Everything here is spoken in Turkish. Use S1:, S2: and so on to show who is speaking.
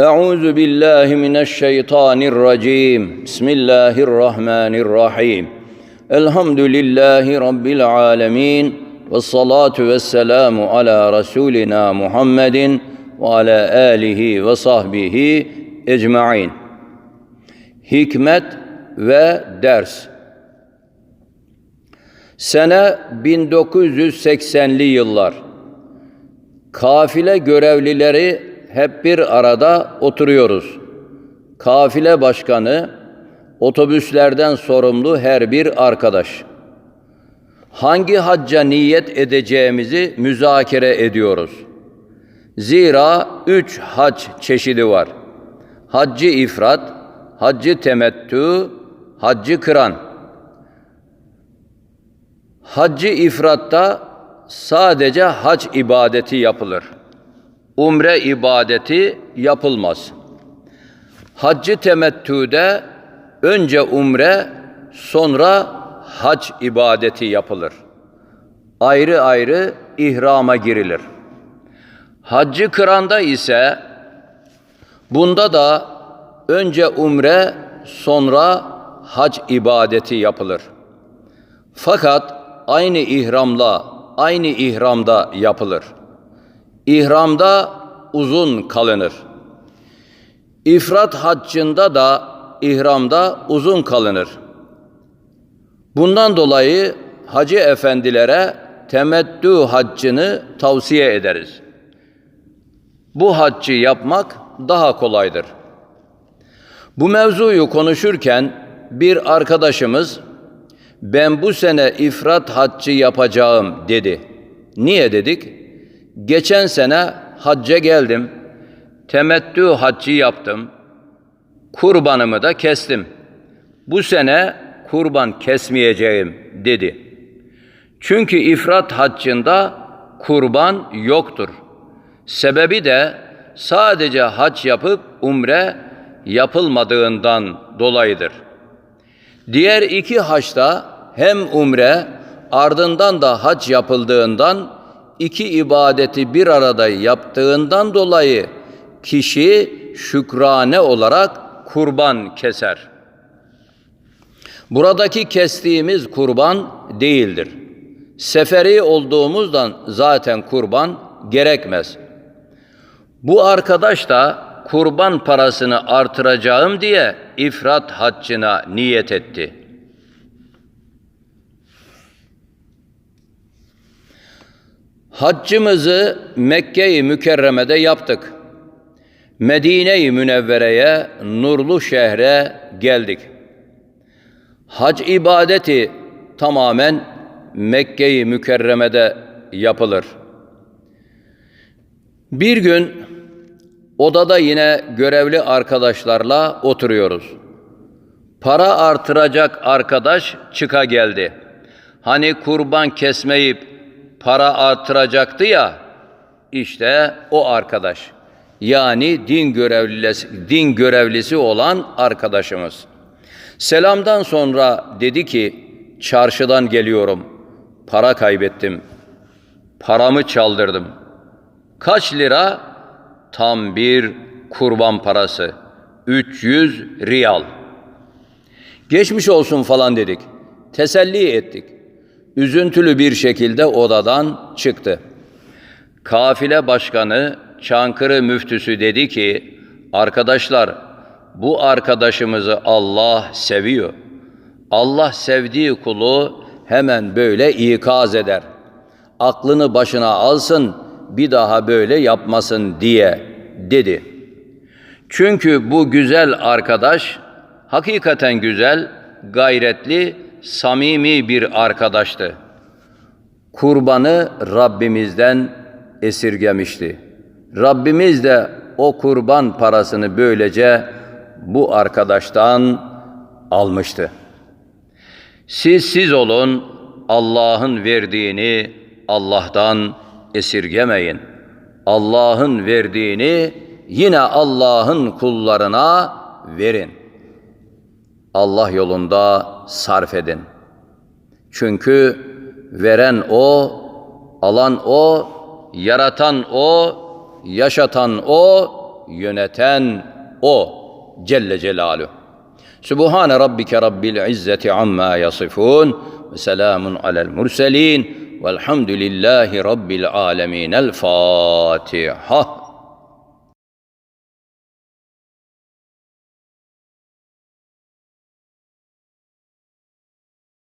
S1: أعوذ بالله من الشيطان الرجيم بسم الله الرحمن الرحيم الحمد لله رب العالمين والصلاة والسلام على رسولنا محمد وعلى آله وصحبه ecmaîn. Hikmet ve ders. Sene 1980'li yıllar. Kafile görevlileri hep bir arada oturuyoruz. Kafile başkanı, otobüslerden sorumlu her bir arkadaş. Hangi hacca niyet edeceğimizi müzakere ediyoruz. Zira üç hac çeşidi var. Haccı ifrat, haccı temettü, haccı kıran. Haccı ifratta sadece hac ibadeti yapılır. Umre ibadeti yapılmaz. Haccı temettüde önce umre sonra hac ibadeti yapılır. Ayrı ayrı ihrama girilir. Haccı kıranda ise bunda da önce umre sonra hac ibadeti yapılır. Fakat aynı ihramla aynı ihramda yapılır. İhramda uzun kalınır. İfrat haccında da ihramda uzun kalınır. Bundan dolayı hacı efendilere temettü haccını tavsiye ederiz. Bu haccı yapmak daha kolaydır. Bu mevzuyu konuşurken bir arkadaşımız ben bu sene ifrat haccı yapacağım dedi. Niye dedik? Geçen sene hacca geldim. Temettü haccı yaptım. Kurbanımı da kestim. Bu sene kurban kesmeyeceğim dedi. Çünkü ifrat haccında kurban yoktur. Sebebi de sadece hac yapıp umre yapılmadığından dolayıdır. Diğer iki haçta hem umre ardından da hac yapıldığından iki ibadeti bir arada yaptığından dolayı kişi şükrane olarak kurban keser. Buradaki kestiğimiz kurban değildir. Seferi olduğumuzdan zaten kurban gerekmez. Bu arkadaş da kurban parasını artıracağım diye ifrat haccına niyet etti. Haccımızı Mekke-i Mükerreme'de yaptık. Medine-i Münevvere'ye, nurlu şehre geldik. Hac ibadeti tamamen Mekke-i Mükerreme'de yapılır. Bir gün odada yine görevli arkadaşlarla oturuyoruz. Para artıracak arkadaş çıka geldi. Hani kurban kesmeyip para artıracaktı ya, işte o arkadaş. Yani din görevlisi, din görevlisi olan arkadaşımız. Selamdan sonra dedi ki, çarşıdan geliyorum, para kaybettim, paramı çaldırdım. Kaç lira? Tam bir kurban parası. 300 riyal. Geçmiş olsun falan dedik. Teselli ettik üzüntülü bir şekilde odadan çıktı. Kafile başkanı Çankırı müftüsü dedi ki, arkadaşlar bu arkadaşımızı Allah seviyor. Allah sevdiği kulu hemen böyle ikaz eder. Aklını başına alsın, bir daha böyle yapmasın diye dedi. Çünkü bu güzel arkadaş hakikaten güzel, gayretli samimi bir arkadaştı. Kurbanı Rabbimizden esirgemişti. Rabbimiz de o kurban parasını böylece bu arkadaştan almıştı. Siz siz olun, Allah'ın verdiğini Allah'tan esirgemeyin. Allah'ın verdiğini yine Allah'ın kullarına verin. Allah yolunda sarf edin. Çünkü veren O, alan O, yaratan O, yaşatan O, yöneten o Celle Celaluhu. Sübhane rabbike rabbil izzeti amma yasifun ve selamun alel murselin velhamdülillahi rabbil alemin. El Fatiha.